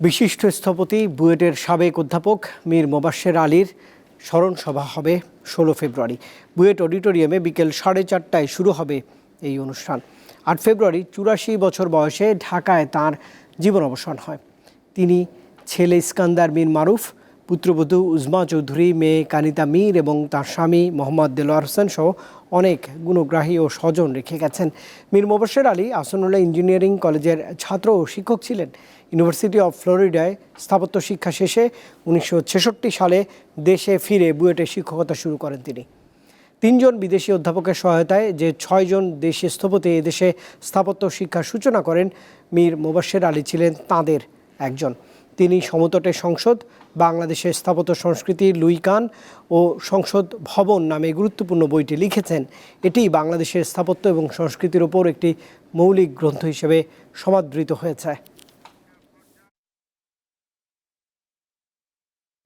বিশিষ্ট স্থপতি, বুয়েটের সাবেক অধ্যাপক মীর মোবাশ্বের আলীর স্মরণসভা হবে ষোলো ফেব্রুয়ারি। বুয়েট অডিটোরিয়ামে বিকেল সাড়ে চারটায় শুরু হবে এই অনুষ্ঠান। আট ফেব্রুয়ারি, চুরাশি বছর বয়সে ঢাকায় তার জীবন অবসান হয়। তিনি ছেলে ইস্কান্দার মীর মারুফ পুত্রবধূ উজমা চৌধুরী, মেয়ে কানিতা মীর এবং তার স্বামী মোহাম্মদ দেলোয়ার হোসেন সহ অনেক গুণগ্রাহী ও স্বজন রেখে গেছেন। মীর মোবাশ্বের আলী আসনুল্লাহ ইঞ্জিনিয়ারিং কলেজের ছাত্র ও শিক্ষক ছিলেন। ইউনিভার্সিটি অফ ফ্লোরিডায় স্থাপত্য শিক্ষা শেষে উনিশশো ছেষট্টি সালে দেশে ফিরে বুয়েটে শিক্ষকতা শুরু করেন তিনি। তিনজন বিদেশি অধ্যাপকের সহায়তায় যে ছয়জন দেশি স্থপতি এদেশে স্থাপত্য শিক্ষার সূচনা করেন, মীর মোবাশ্বের আলী ছিলেন তাঁদের একজন। তিনি সমতটে সংসদ, বাংলাদেশের স্থাপত্য সংস্কৃতি লুইকান ও সংসদ ভবন নামে গুরুত্বপূর্ণ বইটি লিখেছেন। এটি বাংলাদেশের স্থাপত্য এবং সংস্কৃতির ওপর একটি মৌলিক গ্রন্থ হিসেবে সমাদৃত হয়েছে।